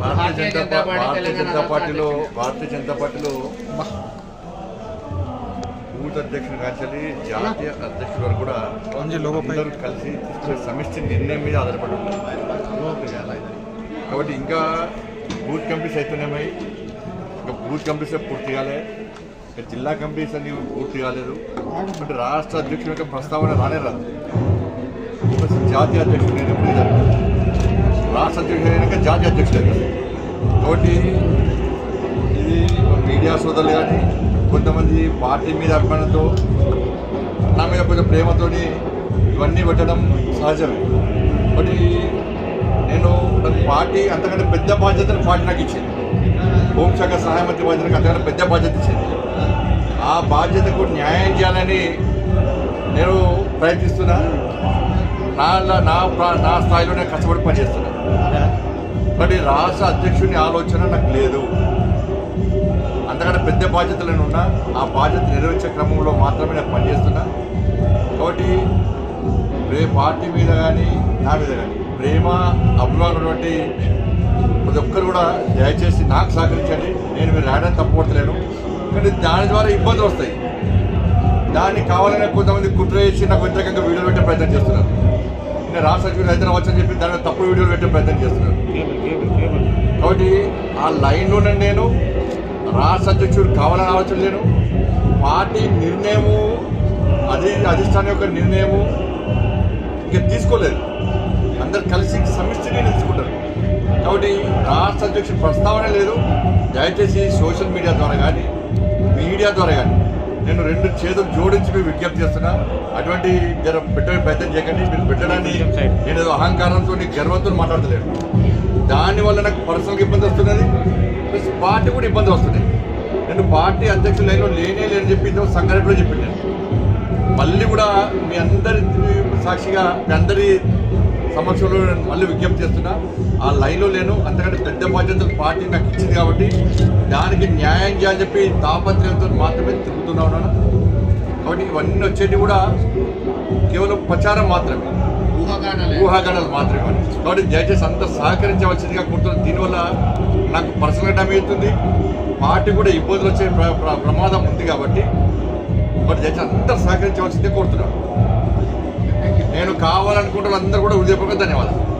భారతీయ జనతా పా- భారతీయ జనతా పార్టీలో భారతీయ జనతా పార్టీలో బూత్ అధ్యక్షుడు కాల్చి జాతీయ అధ్యక్షుడు వరకు కూడా అందరూ కలిసి తీసుకునే సమిష్టి నిర్ణయం మీద ఆధారపడి ఉంటారు కాబట్టి ఇంకా బూత్ కమిటీస్ అవుతున్నాయి ఇంకా బూత్ కమిటీస్ పూర్తి కాలే. ఇంకా జిల్లా కమిటీస్ అన్ని పూర్తి కాలేదు. అంటే రాష్ట్ర అధ్యక్షుడి యొక్క ప్రస్తావన రానే రాదు జాతీయ అధ్యక్షుడు నేను ఎప్పుడు. రాష్ట్ర అధ్యక్షుడు అయినాక జాతీయ అధ్యక్షుడు అవుతాడు. కాబట్టి ఇది మీడియా సోదరులు కానీ కొంతమంది పార్టీ మీద అభిమానంతో నా మీద కొంచెం ప్రేమతోని ఇవన్నీ పెట్టడం సహజమే. బట్ నేను నాకు పార్టీ అంతకంటే పెద్ద బాధ్యతను పార్టీ నాకు ఇచ్చింది. హోంశాఖ సహాయ మంత్రి బాధ్యతకు అంతకంటే పెద్ద బాధ్యత ఇచ్చింది. ఆ బాధ్యతకు న్యాయం చేయాలని నేను ప్రయత్నిస్తున్నా. నా నా ప్రా- నా స్థాయిలో నేను కష్టపడి పనిచేస్తున్నా. బట్ ఈ రాష్ట్ర అధ్యక్షుని ఆలోచన నాకు లేదు. అంతకంటే పెద్ద బాధ్యతలు నేను ఉన్నా. ఆ బాధ్యత నెరవేర్చే క్రమంలో మాత్రమే నేను పనిచేస్తున్నా. కాబట్టి రే పార్టీ మీద కానీ నా మీద కానీ ప్రేమ అభిమానం ఉన్నటువంటి ప్రతి ఒక్కరు కూడా దయచేసి నాకు సహకరించండి. నేను మీరు రాయడానికి తప్పుపడతలేను కానీ దాని ద్వారా ఇబ్బందులు వస్తాయి. దాన్ని కావాలనే కొంతమంది కుట్ర చేసి నాకు వ్యతిరేకంగా వీడియోలు పెట్టే ప్రయత్నం చేస్తున్నారు. నేను రాష్ట్ర సచివుడు హైదరాబాద్ వచ్చని చెప్పి దాని మీద తప్పుడు వీడియోలు పెట్టే ప్రయత్నం చేస్తున్నారు. కాబట్టి ఆ లైన్లోనే నేను రాష్ట్ర అధ్యక్షుడు కావాలని ఆలోచన లేను. పార్టీ నిర్ణయము అది అధిష్టానం యొక్క నిర్ణయము ఇంకా తీసుకోలేదు. అందరు కలిసి సమిష్టి నిర్ణయం తీసుకుంటారు. కాబట్టి రాష్ట్ర అధ్యక్షుడు ప్రస్తావన లేదు. దయచేసి సోషల్ మీడియా ద్వారా కానీ మీడియా ద్వారా కానీ. నేను రెండు చేతులు జోడించి మీరు విజ్ఞప్తి చేస్తున్నా. అటువంటి జర పెట్టే ప్రయత్నం చేయకండి. మీరు పెట్టడాన్ని నేను ఏదో అహంకారంతో గర్వంతో మాట్లాడతలేను. దానివల్ల నాకు పర్సనల్గా ఇబ్బంది వస్తున్నది. ప్లస్ పార్టీ కూడా ఇబ్బంది వస్తున్నాయి నేను పార్టీ అధ్యక్షులు లైన్లో లేనే లేని చెప్పి సంగారెడ్డిలో చెప్పింది. నేను మళ్ళీ కూడా మీ అందరి సాక్షిగా మీ అందరి సమక్షంలో నేను మళ్ళీ విజ్ఞప్తి చేస్తున్నా ఆ లైన్లో లేను. అంతకంటే పెద్ద బాధ్యతలు పార్టీ నాకు ఇచ్చింది కాబట్టి దానికి న్యాయం చేయాలని చెప్పి తాపత్రయంతో మాత్రమే తిరుగుతున్నా ఉన్నాను. కాబట్టి ఇవన్నీ వచ్చేది కూడా కేవలం ప్రచారం మాత్రమే. ఊహాగానాలు. మాత్రమే. కాబట్టి దయచేసి అంత సహకరించవలసిందిగా కోరుతున్నాను. దీనివల్ల నాకు పర్సనల్ డ్యామేజ్ అవుతుంది. పార్టీ కూడా ఇబ్బందులు వచ్చే ప్ర- ప్ర- ప్రమాదం ఉంది కాబట్టి. మరి దయచేసి అందరూ సహకరించవలసిందే కోరుతున్నాను. నేను కావాలనుకుంటున్న అందరూ కూడా హృదయపూర్వక ధన్యవాదాలు.